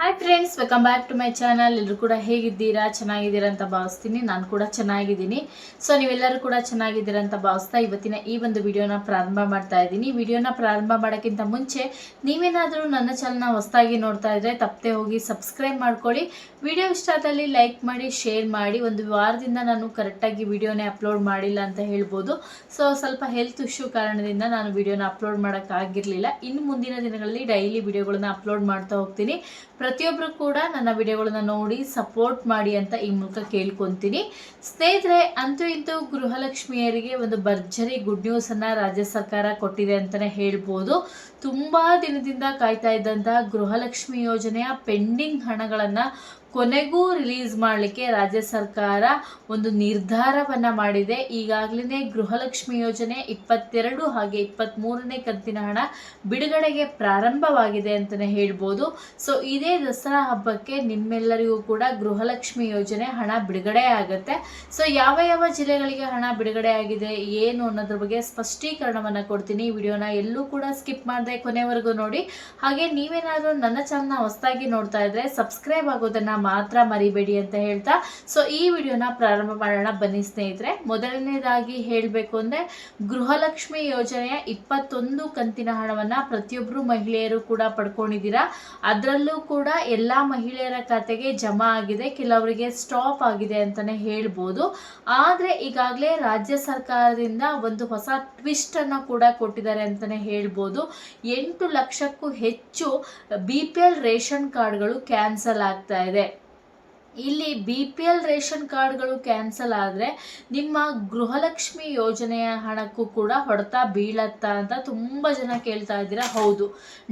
Hi friends welcome back to my channel ಎಲ್ಲರೂ ಕೂಡ ಹೇಗಿದ್ದೀರಾ? ಚೆನ್ನಾಗಿದ್ದೀರಾ ಅಂತ ಭಾವಿಸ್ತೀನಿ. ನಾನು ಕೂಡ ಚೆನ್ನಾಗಿದ್ದೀನಿ. ಸೊ ನೀವೆಲ್ಲರೂ ಕೂಡ ಚೆನ್ನಾಗಿದ್ದೀರಾ ಅಂತ ಭಾವಿಸ್ತಾ ಇವತ್ತಿನ ಈ ಒಂದು ವಿಡಿಯೋನ ಪ್ರಾರಂಭ ಮಾಡ್ತಾ ಇದ್ದೀನಿ. ವಿಡಿಯೋನ ಪ್ರಾರಂಭ ಮಾಡೋಕ್ಕಿಂತ ಮುಂಚೆ ನೀವೇನಾದರೂ ನನ್ನ ಚಾನಲ್ನ ಹೊಸದಾಗಿ ನೋಡ್ತಾ ಇದ್ರೆ ತಪ್ಪದೆ ಹೋಗಿ ಸಬ್ಸ್ಕ್ರೈಬ್ ಮಾಡ್ಕೊಳ್ಳಿ. ವಿಡಿಯೋ ಇಷ್ಟ ಆದಲ್ಲಿ ಲೈಕ್ ಮಾಡಿ ಶೇರ್ ಮಾಡಿ. ಒಂದು ವಾರದಿಂದ ನಾನು ಕರೆಕ್ಟಾಗಿ ವಿಡಿಯೋನೇ ಅಪ್ಲೋಡ್ ಮಾಡಿಲ್ಲ ಅಂತ ಹೇಳ್ಬೋದು. ಸೊ ಸ್ವಲ್ಪ ಹೆಲ್ತ್ ಇಶ್ಯೂ ಕಾರಣದಿಂದ ನಾನು ವಿಡಿಯೋನ ಅಪ್ಲೋಡ್ ಮಾಡೋಕ್ಕಾಗಿರಲಿಲ್ಲ ಇನ್ನು ಮುಂದಿನ ದಿನಗಳಲ್ಲಿ ಡೈಲಿ ವಿಡಿಯೋಗಳನ್ನ ಅಪ್ಲೋಡ್ ಮಾಡ್ತಾ ಹೋಗ್ತೀನಿ. ಪ್ರತಿಯೊಬ್ಬರು ಕೂಡ ನನ್ನ ವಿಡಿಯೋಗಳನ್ನ ನೋಡಿ ಸಪೋರ್ಟ್ ಮಾಡಿ ಅಂತ ಈ ಮೂಲಕ ಕೇಳ್ಕೊತೀನಿ. ಸ್ನೇಹಿತರೆ, ಅಂತೂ ಇಂತೂ ಗೃಹಲಕ್ಷ್ಮಿಯರಿಗೆ ಒಂದು ಭರ್ಜರಿ ಗುಡ್ ನ್ಯೂಸನ್ನು ರಾಜ್ಯ ಸರ್ಕಾರ ಕೊಟ್ಟಿದೆ ಅಂತಲೇ ಹೇಳ್ಬೋದು. ತುಂಬ ದಿನದಿಂದ ಕಾಯ್ತಾ ಇದ್ದಂತಹ ಗೃಹಲಕ್ಷ್ಮಿ ಯೋಜನೆಯ ಪೆಂಡಿಂಗ್ ಹಣಗಳನ್ನು ಕೊನೆಗೂ ರಿಲೀಸ್ ಮಾಡಲಿಕ್ಕೆ ರಾಜ್ಯ ಸರ್ಕಾರ ಒಂದು ನಿರ್ಧಾರವನ್ನು ಮಾಡಿದೆ. ಈಗಾಗಲೇ ಗೃಹಲಕ್ಷ್ಮಿ ಯೋಜನೆ ಇಪ್ಪತ್ತೆರಡು ಹಾಗೆ ಇಪ್ಪತ್ತ್ಮೂರನೇ ಕಂತಿನ ಹಣ ಬಿಡುಗಡೆಗೆ ಪ್ರಾರಂಭವಾಗಿದೆ ಅಂತಲೇ ಹೇಳ್ಬೋದು. ಸೊ ಇದೇ ದಸರಾ ಹಬ್ಬಕ್ಕೆ ನಿಮ್ಮೆಲ್ಲರಿಗೂ ಕೂಡ ಗೃಹಲಕ್ಷ್ಮಿ ಯೋಜನೆ ಹಣ ಬಿಡುಗಡೆ ಆಗುತ್ತೆ. ಸೊ ಯಾವ ಯಾವ ಜಿಲ್ಲೆಗಳಿಗೆ ಹಣ ಬಿಡುಗಡೆ ಆಗಿದೆ, ಏನು ಅನ್ನೋದ್ರ ಬಗ್ಗೆ ಸ್ಪಷ್ಟೀಕರಣವನ್ನು ಕೊಡ್ತೀನಿ. ವಿಡಿಯೋನ ಎಲ್ಲೂ ಕೂಡ ಸ್ಕಿಪ್ ಮಾಡದೆ ಕೊನೆವರೆಗೂ ನೋಡಿ. ಹಾಗೆ ನೀವೇನಾದರೂ ನನ್ನ ಚಾನಲ್ನ ಹೊಸದಾಗಿ ನೋಡ್ತಾ ಇದ್ರೆ ಸಬ್ಸ್ಕ್ರೈಬ್ ಆಗೋದನ್ನ ಮಾತ್ರ ಮರಿಬೇಡಿ ಅಂತ ಹೇಳ್ತಾ ಸೊ ಈ ವಿಡಿಯೋನ ಪ್ರಾರಂಭ ಮಾಡೋಣ. ಬನ್ನಿ ಸ್ನೇಹಿತರೆ, ಮೊದಲನೇದಾಗಿ ಹೇಳಬೇಕು ಅಂದರೆ, ಗೃಹಲಕ್ಷ್ಮಿ ಯೋಜನೆಯ ಇಪ್ಪತ್ತೊಂದು ಕಂತಿನ ಹಣವನ್ನು ಪ್ರತಿಯೊಬ್ಬರು ಮಹಿಳೆಯರು ಕೂಡ ಪಡ್ಕೊಂಡಿದ್ದೀರಾ? ಅದರಲ್ಲೂ ಕೂಡ ಎಲ್ಲ ಮಹಿಳೆಯರ ಖಾತೆಗೆ ಜಮಾ ಆಗಿದೆ, ಕೆಲವರಿಗೆ ಸ್ಟಾಪ್ ಆಗಿದೆ ಅಂತಲೇ ಹೇಳ್ಬೋದು. ಆದರೆ ಈಗಾಗಲೇ ರಾಜ್ಯ ಸರ್ಕಾರದಿಂದ ಒಂದು ಹೊಸ ಟ್ವಿಸ್ಟ್ ಅನ್ನು ಕೂಡ ಕೊಟ್ಟಿದ್ದಾರೆ ಅಂತಲೇ ಹೇಳ್ಬೋದು. ಎಂಟು ಲಕ್ಷಕ್ಕೂ ಹೆಚ್ಚು ಬಿ ಪಿ ಎಲ್ ರೇಷನ್ ಕಾರ್ಡ್ಗಳು ಕ್ಯಾನ್ಸಲ್ ಆಗ್ತಾ ಇದೆ. ಇಲ್ಲಿ ಬಿ ಪಿ ಎಲ್ ರೇಷನ್ ಕಾರ್ಡ್ಗಳು ಕ್ಯಾನ್ಸಲ್ ಆದರೆ ನಿಮ್ಮ ಗೃಹಲಕ್ಷ್ಮಿ ಯೋಜನೆಯ ಹಣಕ್ಕೂ ಕೂಡ ಹೊಡೆತ ಬೀಳತ್ತಾ ಅಂತ ತುಂಬ ಜನ ಕೇಳ್ತಾ ಇದ್ದೀರಾ. ಹೌದು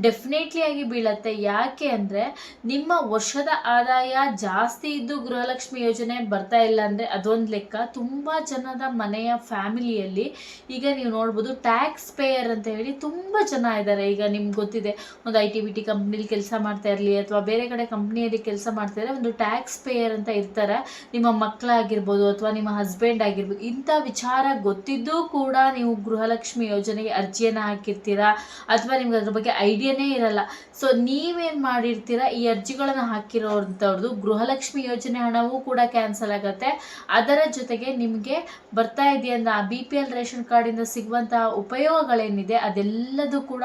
ಡೆಫಿನೆಟ್ಲಿ ಆಗಿ ಬೀಳತ್ತೆ. ಯಾಕೆ ಅಂದರೆ ನಿಮ್ಮ ವರ್ಷದ ಆದಾಯ ಜಾಸ್ತಿ ಇದ್ದು ಗೃಹಲಕ್ಷ್ಮಿ ಯೋಜನೆ ಬರ್ತಾ ಇಲ್ಲ ಅಂದರೆ ಅದೊಂದು ಲೆಕ್ಕ. ತುಂಬ ಜನದ ಮನೆಯ ಫ್ಯಾಮಿಲಿಯಲ್ಲಿ ಈಗ ನೀವು ನೋಡ್ಬೋದು ಟ್ಯಾಕ್ಸ್ ಪೇಯರ್ ಅಂತ ಹೇಳಿ ತುಂಬ ಜನ ಇದ್ದಾರೆ. ಈಗ ನಿಮ್ಗೆ ಗೊತ್ತಿದೆ, ಒಂದು ಐ ಟಿ ಬಿ ಟಿ ಕಂಪ್ನಿಲಿ ಕೆಲಸ ಮಾಡ್ತಾ ಇರಲಿ ಅಥವಾ ಬೇರೆ ಕಡೆ ಕಂಪ್ನಿಯಲ್ಲಿ ಕೆಲಸ ಮಾಡ್ತಾ ಇದ್ದಾರೆ ಒಂದು ಟ್ಯಾಕ್ಸ್ ಪೇಯರ್ ಅಂತ ಇರ್ತಾರೆ. ನಿಮ್ಮ ಮಕ್ಕಳಾಗಿರ್ಬೋದು ಅಥವಾ ನಿಮ್ಮ ಹಸ್ಬೆಂಡ್ ಆಗಿರ್ಬೋದು, ಇಂಥ ವಿಚಾರ ಗೊತ್ತಿದ್ದೂ ಕೂಡ ನೀವು ಗೃಹಲಕ್ಷ್ಮಿ ಯೋಜನೆಗೆ ಅರ್ಜಿಯನ್ನು ಹಾಕಿರ್ತೀರಾ? ಅಥವಾ ನಿಮ್ಗೆ ಅದ್ರ ಬಗ್ಗೆ ಐಡಿಯಾನೇ ಇರಲ್ಲ. ಸೊ ನೀವೇನು ಮಾಡಿರ್ತೀರಾ? ಈ ಅರ್ಜಿಗಳನ್ನು ಹಾಕಿರೋಂಥವ್ರದ್ದು ಗೃಹಲಕ್ಷ್ಮಿ ಯೋಜನೆ ಹಣವೂ ಕೂಡ ಕ್ಯಾನ್ಸಲ್ ಆಗುತ್ತೆ. ಅದರ ಜೊತೆಗೆ ನಿಮಗೆ ಬರ್ತಾ ಇದೆಯಲ್ಲ ಬಿ ಪಿ ಎಲ್ ರೇಷನ್ ಕಾರ್ಡಿಂದ ಸಿಗುವಂತಹ ಉಪಯೋಗಗಳೇನಿದೆ, ಅದೆಲ್ಲದೂ ಕೂಡ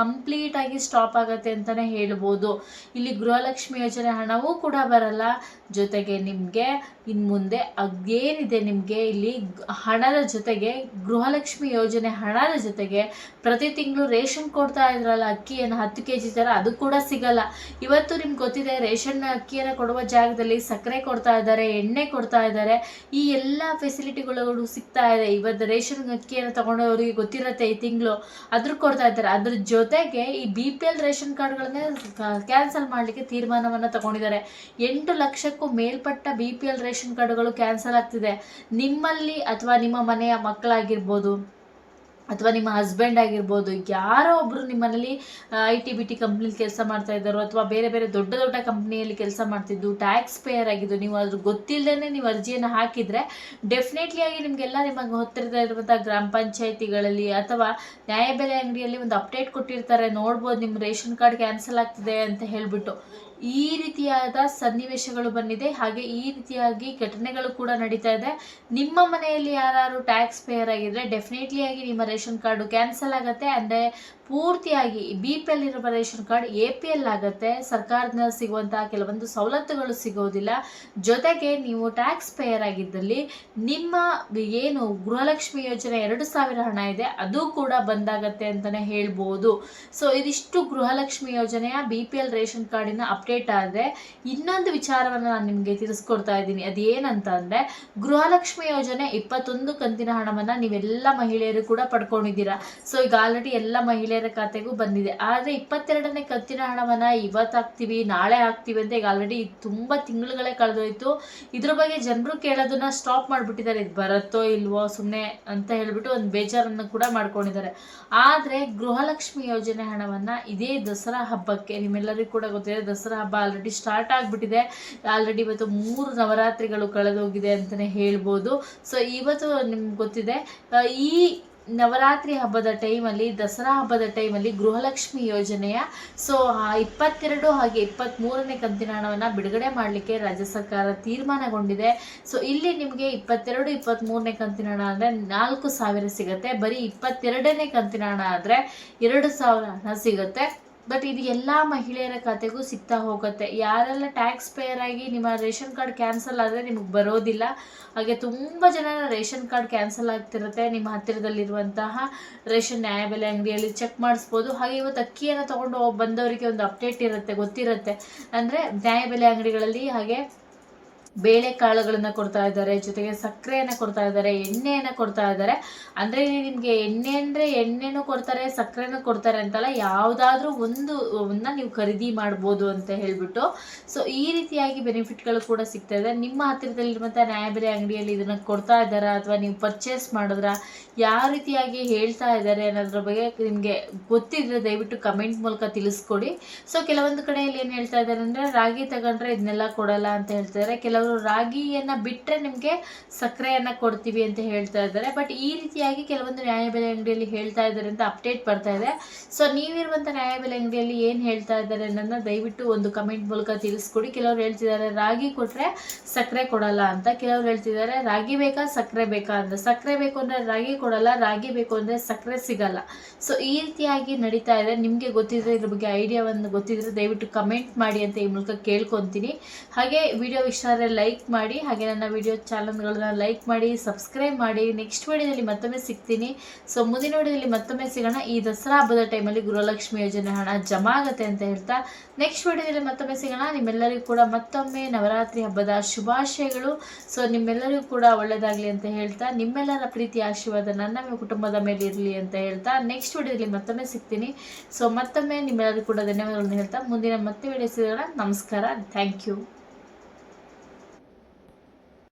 ಕಂಪ್ಲೀಟ್ ಆಗಿ ಸ್ಟಾಪ್ ಆಗುತ್ತೆ ಅಂತಲೇ ಹೇಳ್ಬೋದು. ಇಲ್ಲಿ ಗೃಹಲಕ್ಷ್ಮಿ ಯೋಜನೆ ಹಣವೂ ಕೂಡ ಬರಲ್ಲ. ಜೊತೆಗೆ ನಿಮಗೆ ಇನ್ನು ಮುಂದೆ ಅದೇನಿದೆ ನಿಮಗೆ ಇಲ್ಲಿ ಹಣದ ಜೊತೆಗೆ ಗೃಹಲಕ್ಷ್ಮಿ ಯೋಜನೆ ಹಣದ ಜೊತೆಗೆ ಪ್ರತಿ ತಿಂಗಳು ರೇಷನ್ ಕೊಡ್ತಾ ಇದ್ರಲ್ಲ ಅಕ್ಕಿಯನ್ನು ಹತ್ತು ಕೆ ಜಿ ಥರ ಅದು ಕೂಡ ಸಿಗಲ್ಲ. ಇವತ್ತು ನಿಮ್ಗೆ ಗೊತ್ತಿದೆ ರೇಷನ್ ಅಕ್ಕಿಯನ್ನು ಕೊಡುವ ಜಾಗದಲ್ಲಿ ಸಕ್ಕರೆ ಕೊಡ್ತಾ ಇದ್ದಾರೆ, ಎಣ್ಣೆ ಕೊಡ್ತಾ ಇದ್ದಾರೆ, ಈ ಎಲ್ಲ ಫೆಸಿಲಿಟಿಗಳು ಸಿಗ್ತಾ ಇದೆ. ಇವತ್ತು ರೇಷನ್ ಅಕ್ಕಿಯನ್ನು ತಗೊಂಡವರಿಗೆ ಗೊತ್ತಿರುತ್ತೆ ಈ ತಿಂಗಳು. ಅದ್ರ ಕೊಡ್ತಾ ಇದ್ದಾರೆ. ಅದ್ರ ಜೊತೆಗೆ ಈ ಬಿ ಪಿ ಎಲ್ ರೇಷನ್ ಕಾರ್ಡ್ಗಳನ್ನೇ ಕ್ಯಾನ್ಸಲ್ ಮಾಡಲಿಕ್ಕೆ ತೀರ್ಮಾನವನ್ನು ತಗೊಂಡಿದ್ದಾರೆ. ಎಂಟು ಲಕ್ಷಕ್ಕೂ ಮೇಲ್ಪಟ್ಟ ಬಿ ಪಿ ಎಲ್ ರೇಷನ್ ಕಾರ್ಡ್ಗಳು ಕ್ಯಾನ್ಸಲ್ ಆಗ್ತಿದೆ. ನಿಮ್ಮಲ್ಲಿ ಅಥವಾ ನಿಮ್ಮ ಮನೆಯ ಮಕ್ಕಳಾಗಿರ್ಬೋದು ಅಥವಾ ನಿಮ್ಮ ಹಸ್ಬೆಂಡ್ ಆಗಿರ್ಬೋದು, ಯಾರೋ ಒಬ್ಬರು ನಿಮ್ಮನೇಲಿ ಐ ಟಿ ಬಿ ಟಿ ಕಂಪ್ನಿಲಿ ಕೆಲಸ ಮಾಡ್ತಾ ಇದ್ದಾರೋ ಅಥವಾ ಬೇರೆ ಬೇರೆ ದೊಡ್ಡ ದೊಡ್ಡ ಕಂಪ್ನಿಯಲ್ಲಿ ಕೆಲಸ ಮಾಡ್ತಿದ್ದು ಟ್ಯಾಕ್ಸ್ ಪೇಯರ್ ಆಗಿದ್ದು, ನೀವು ಅದ್ರ ಗೊತ್ತಿಲ್ಲದೇ ನೀವು ಅರ್ಜಿಯನ್ನು ಹಾಕಿದರೆ ಡೆಫಿನೆಟ್ಲಿ ಆಗಿ ನಿಮಗೆಲ್ಲ ನಿಮಗೆ ಹೊತ್ತಿರದ ಇರುವಂಥ ಗ್ರಾಮ ಪಂಚಾಯಿತಿಗಳಲ್ಲಿ ಅಥವಾ ನ್ಯಾಯಬೆಲೆ ಅಂಗಡಿಯಲ್ಲಿ ಒಂದು ಅಪ್ಡೇಟ್ ಕೊಟ್ಟಿರ್ತಾರೆ. ನೋಡ್ಬೋದು ನಿಮ್ಮ ರೇಷನ್ ಕಾರ್ಡ್ ಕ್ಯಾನ್ಸಲ್ ಆಗ್ತಿದೆ ಅಂತ ಹೇಳಿಬಿಟ್ಟು. ಈ ರೀತಿಯಾದ ಸನ್ನಿವೇಶಗಳು ಬಂದಿದೆ. ಹಾಗೆ ಈ ರೀತಿಯಾಗಿ ಘಟನೆಗಳು ಕೂಡ ನಡೀತಾ ಇದೆ. ನಿಮ್ಮ ಮನೆಯಲ್ಲಿ ಯಾರು ಟ್ಯಾಕ್ಸ್ ಪೇಯರ್ ಆಗಿದ್ರೆ ಡೆಫಿನೆಟ್ಲಿ ಆಗಿ ನಿಮ್ಮ ರೇಷನ್ ಕಾರ್ಡು ಕ್ಯಾನ್ಸಲ್ ಆಗುತ್ತೆ. ಅಂದರೆ ಪೂರ್ತಿಯಾಗಿ ಬಿ ಪಿ ಎಲ್ ಇರುವ ration card A P L ಆಗುತ್ತೆ. ಸರ್ಕಾರದಿಂದ ಸಿಗುವಂತಹ ಕೆಲವೊಂದು ಸವಲತ್ತುಗಳು ಸಿಗೋದಿಲ್ಲ. ಜೊತೆಗೆ ನೀವು ಟ್ಯಾಕ್ಸ್ ಪೇಯರ್ ಆಗಿದ್ದಲ್ಲಿ ನಿಮ್ಮ ಏನು ಗೃಹಲಕ್ಷ್ಮಿ ಯೋಜನೆ ಎರಡು ಸಾವಿರ ಹಣ ಇದೆ, ಅದು ಕೂಡ ಬಂದಾಗತ್ತೆ ಅಂತಲೇ ಹೇಳ್ಬೋದು. ಸೊ ಇದಿಷ್ಟು ಗೃಹಲಕ್ಷ್ಮಿ ಯೋಜನೆಯ ಬಿ ಪಿ ಎಲ್ ರೇಷನ್ ಕಾರ್ಡಿನ ಅಪ್ಡೇಟ್ ಆದರೆ ಇನ್ನೊಂದು ವಿಚಾರವನ್ನು ನಾನು ನಿಮಗೆ ತಿಳಿಸ್ಕೊಡ್ತಾ ಇದ್ದೀನಿ. ಅದೇನಂತ ಅಂದರೆ, ಗೃಹಲಕ್ಷ್ಮಿ ಯೋಜನೆ ಇಪ್ಪತ್ತೊಂದು ಕಂತಿನ ಹಣವನ್ನು ನೀವೆಲ್ಲ ಮಹಿಳೆಯರು ಕೂಡ ಪಡ್ಕೊಂಡಿದ್ದೀರಾ? ಸೊ ಈಗ ಆಲ್ರೆಡಿ ಎಲ್ಲ ಮಹಿಳೆಯರ ಖಾತೆಗೂ ಬಂದಿದೆ. ಆದರೆ ಇಪ್ಪತ್ತೆರಡನೇ ಕಂತಿನ ಹಣವನ್ನು ಇವತ್ತು ಹಾಕ್ತೀವಿ, ನಾಳೆ ಹಾಕ್ತೀವಿ ಅಂತ ಈಗ ಆಲ್ರೆಡಿ ತುಂಬ ತಿಂಗಳುಗಳೇ ಕಳೆದೋಯ್ತು. ಇದ್ರ ಬಗ್ಗೆ ಜನರು ಕೇಳೋದನ್ನ ಸ್ಟಾಪ್ ಮಾಡಿಬಿಟ್ಟಿದ್ದಾರೆ. ಇದು ಬರುತ್ತೋ ಇಲ್ವೋ ಸುಮ್ಮನೆ ಅಂತ ಹೇಳ್ಬಿಟ್ಟು ಒಂದು ಬೇಜಾರನ್ನು ಕೂಡ ಮಾಡ್ಕೊಂಡಿದ್ದಾರೆ. ಆದರೆ ಗೃಹಲಕ್ಷ್ಮಿ ಯೋಜನೆ ಹಣವನ್ನು ಇದೇ ದಸರಾ ಹಬ್ಬಕ್ಕೆ, ನಿಮ್ಮೆಲ್ಲರಿಗೂ ಕೂಡ ಗೊತ್ತಿದೆ, ದಸರಾ ಹಬ್ಬ ಆಲ್ರೆಡಿ ಸ್ಟಾರ್ಟ್ ಆಗಿಬಿಟ್ಟಿದೆ. ಆಲ್ರೆಡಿ ಇವತ್ತು ಮೂರು ನವರಾತ್ರಿಗಳು ಕಳೆದೋಗಿದೆ ಅಂತಲೇ ಹೇಳ್ಬೋದು. ಸೊ ಇವತ್ತು ನಿಮ್ಗೆ ಗೊತ್ತಿದೆ. ಈ ನವರಾತ್ರಿ ಹಬ್ಬದ ಟೈಮಲ್ಲಿ ದಸರಾ ಹಬ್ಬದ ಟೈಮಲ್ಲಿ ಗೃಹಲಕ್ಷ್ಮಿ ಯೋಜನೆಯ ಸೊ ಇಪ್ಪತ್ತೆರಡು ಹಾಗೆ ಇಪ್ಪತ್ತ್ಮೂರನೇ ಕಂತಿನ ಹಣವನ್ನು ಬಿಡುಗಡೆ ಮಾಡಲಿಕ್ಕೆ ರಾಜ್ಯ ಸರ್ಕಾರ ತೀರ್ಮಾನಗೊಂಡಿದೆ. ಸೊ ಇಲ್ಲಿ ನಿಮಗೆ ಇಪ್ಪತ್ತೆರಡು ಇಪ್ಪತ್ತ್ಮೂರನೇ ಕಂತಿನ ಹಣ ಅಂದರೆ ನಾಲ್ಕು ಸಾವಿರ ಸಿಗುತ್ತೆ. ಬರೀ ಇಪ್ಪತ್ತೆರಡನೇ ಕಂತಿನ ಹಣ ಆದರೆ ಎರಡು ಸಾವಿರ ಹಣ ಸಿಗುತ್ತೆ. ಬಟ್ ಇದು ಎಲ್ಲ ಮಹಿಳೆಯರ ಖಾತೆಗೂ ಸಿಗ್ತಾ ಹೋಗುತ್ತೆ. ಯಾರೆಲ್ಲ ಟ್ಯಾಕ್ಸ್ ಪೇಯರ್ ಆಗಿ ನಿಮ್ಮ ರೇಷನ್ ಕಾರ್ಡ್ ಕ್ಯಾನ್ಸಲ್ ಆದರೆ ನಿಮಗೆ ಬರೋದಿಲ್ಲ. ಹಾಗೆ ತುಂಬ ಜನ ರೇಷನ್ ಕಾರ್ಡ್ ಕ್ಯಾನ್ಸಲ್ ಆಗ್ತಿರುತ್ತೆ. ನಿಮ್ಮ ಹತ್ತಿರದಲ್ಲಿರುವಂತಹ ರೇಷನ್ ನ್ಯಾಯಬೆಲೆ ಅಂಗಡಿಯಲ್ಲಿ ಚೆಕ್ ಮಾಡಿಸ್ಬೋದು. ಹಾಗೆ ಇವತ್ತು ಅಕ್ಕಿಯನ್ನು ತೊಗೊಂಡು ಬಂದವರಿಗೆ ಒಂದು ಅಪ್ಡೇಟ್ ಇರುತ್ತೆ, ಗೊತ್ತಿರುತ್ತೆ. ಅಂದರೆ ನ್ಯಾಯಬೆಲೆ ಅಂಗಡಿಗಳಲ್ಲಿ ಹಾಗೆ ಬೇಳೆಕಾಳುಗಳನ್ನು ಕೊಡ್ತಾ ಇದ್ದಾರೆ, ಜೊತೆಗೆ ಸಕ್ಕರೆಯನ್ನು ಕೊಡ್ತಾ ಇದ್ದಾರೆ, ಎಣ್ಣೆಯನ್ನು ಕೊಡ್ತಾ ಇದ್ದಾರೆ. ಅಂದರೆ ನಿಮಗೆ ಎಣ್ಣೆ ಅಂದರೆ ಎಣ್ಣೆನೂ ಕೊಡ್ತಾರೆ, ಸಕ್ಕರೆನೂ ಕೊಡ್ತಾರೆ ಅಂತಲ್ಲ, ಯಾವುದಾದ್ರೂ ಒಂದು, ಒಂದನ್ನ ನೀವು ಖರೀದಿ ಮಾಡ್ಬೋದು ಅಂತ ಹೇಳ್ಬಿಟ್ಟು. ಸೊ ಈ ರೀತಿಯಾಗಿ ಬೆನಿಫಿಟ್ಗಳು ಕೂಡ ಸಿಗ್ತಾ ಇದೆ. ನಿಮ್ಮ ಹತ್ತಿರದಲ್ಲಿರುವಂಥ ನ್ಯಾಯಬೆಲೆ ಅಂಗಡಿಯಲ್ಲಿ ಇದನ್ನು ಕೊಡ್ತಾ ಇದ್ದಾರಾ, ಅಥವಾ ನೀವು ಪರ್ಚೇಸ್ ಮಾಡಿದ್ರ, ಯಾವ ರೀತಿಯಾಗಿ ಹೇಳ್ತಾ ಇದ್ದಾರೆ ಅನ್ನೋದ್ರ ಬಗ್ಗೆ ನಿಮಗೆ ಗೊತ್ತಿದ್ರೆ ದಯವಿಟ್ಟು ಕಮೆಂಟ್ ಮೂಲಕ ತಿಳಿಸ್ಕೊಡಿ. ಸೊ ಕೆಲವೊಂದು ಕಡೆಯಲ್ಲಿ ಏನು ಹೇಳ್ತಾ ಇದ್ದಾರೆ ಅಂದರೆ, ರಾಗಿ ತಗೊಂಡ್ರೆ ಇದನ್ನೆಲ್ಲ ಕೊಡಲ್ಲ ಅಂತ ಹೇಳ್ತಾರೆ ಕೆಲವರು ರಾಗಿಯನ್ನು ಬಿಟ್ಟರೆ ನಿಮಗೆ ಸಕ್ಕರೆಯನ್ನು ಕೊಡ್ತೀವಿ ಅಂತ ಹೇಳ್ತಾ ಇದ್ದಾರೆ. ಬಟ್ ಈ ರೀತಿಯಾಗಿ ಕೆಲವೊಂದು ನ್ಯಾಯಬೆಲೆ ಅಂಗಡಿಯಲ್ಲಿ ಹೇಳ್ತಾ ಇದ್ದಾರೆ ಅಂತ ಅಪ್ಡೇಟ್ ಬರ್ತಾ ಇದೆ. ಸೊ ನೀವಿರುವಂಥ ನ್ಯಾಯಬೆಲೆ ಅಂಗಡಿಯಲ್ಲಿ ಏನು ಹೇಳ್ತಾ ಇದ್ದಾರೆ ಅನ್ನೋದನ್ನ ದಯವಿಟ್ಟು ಒಂದು ಕಮೆಂಟ್ ಮೂಲಕ ತಿಳಿಸ್ಕೊಡಿ. ಕೆಲವರು ಹೇಳ್ತಿದ್ದಾರೆ ರಾಗಿ ಕೊಟ್ಟರೆ ಸಕ್ಕರೆ ಕೊಡಲ್ಲ ಅಂತ. ಕೆಲವರು ಹೇಳ್ತಿದ್ದಾರೆ ರಾಗಿ ಬೇಕಾ, ಸಕ್ಕರೆ ಬೇಕಾ ಅಂತ. ಸಕ್ಕರೆ ಬೇಕು ಅಂದರೆ ರಾಗಿ ಕೊಡಲ್ಲ, ರಾಗಿ ಬೇಕು ಅಂದರೆ ಸಕ್ಕರೆ ಸಿಗಲ್ಲ. ಸೊ ಈ ರೀತಿಯಾಗಿ ನಡೀತಾ ಇದೆ. ನಿಮಗೆ ಗೊತ್ತಿದ್ರೆ ಇದ್ರ ಬಗ್ಗೆ ಐಡಿಯಾವನ್ನು ಗೊತ್ತಿದ್ರೆ ದಯವಿಟ್ಟು ಕಮೆಂಟ್ ಮಾಡಿ ಅಂತ ಈ ಮೂಲಕ ಕೇಳ್ಕೊತೀನಿ. ಹಾಗೆ ವಿಡಿಯೋ ಇಷ್ಟ ಲೈಕ್ ಮಾಡಿ, ಹಾಗೆ ನನ್ನ ವಿಡಿಯೋ ಚಾನಲ್ಗಳನ್ನ ಲೈಕ್ ಮಾಡಿ ಸಬ್ಸ್ಕ್ರೈಬ್ ಮಾಡಿ. ನೆಕ್ಸ್ಟ್ ವಿಡಿಯೋದಲ್ಲಿ ಮತ್ತೊಮ್ಮೆ ಸಿಗ್ತೀನಿ. ಸೊ ಮುಂದಿನ ವಿಡಿಯೋದಲ್ಲಿ ಮತ್ತೊಮ್ಮೆ ಸಿಗೋಣ. ಈ ದಸರಾ ಹಬ್ಬದ ಟೈಮಲ್ಲಿ ಗೃಹಲಕ್ಷ್ಮಿ ಯೋಜನೆ ಹಣ ಜಮಾ ಆಗುತ್ತೆ ಅಂತ ಹೇಳ್ತಾ. ನೆಕ್ಸ್ಟ್ ವಿಡಿಯೋದಲ್ಲಿ ಮತ್ತೊಮ್ಮೆ ಸಿಗೋಣ. ನಿಮ್ಮೆಲ್ಲರಿಗೂ ಕೂಡ ಮತ್ತೊಮ್ಮೆ ನವರಾತ್ರಿ ಹಬ್ಬದ ಶುಭಾಶಯಗಳು. ಸೊ ನಿಮ್ಮೆಲ್ಲರಿಗೂ ಕೂಡ ಒಳ್ಳೆಯದಾಗಲಿ ಅಂತ ಹೇಳ್ತಾ. ನಿಮ್ಮೆಲ್ಲರ ಪ್ರೀತಿ ಆಶೀರ್ವಾದ ನನ್ನ ಕುಟುಂಬದ ಮೇಲೆ ಇರಲಿ ಅಂತ ಹೇಳ್ತಾ. ನೆಕ್ಸ್ಟ್ ವಿಡಿಯೋದಲ್ಲಿ ಮತ್ತೊಮ್ಮೆ ಸಿಗ್ತೀನಿ. ಸೊ ಮತ್ತೊಮ್ಮೆ ನಿಮ್ಮೆಲ್ಲರಿಗೂ ಕೂಡ ಧನ್ಯವಾದಗಳನ್ನು ಹೇಳ್ತಾ. ಮುಂದಿನ ಮತ್ತೆ ವಿಡಿಯೋ ಸಿಗೋಣ. ನಮಸ್ಕಾರ. Thank you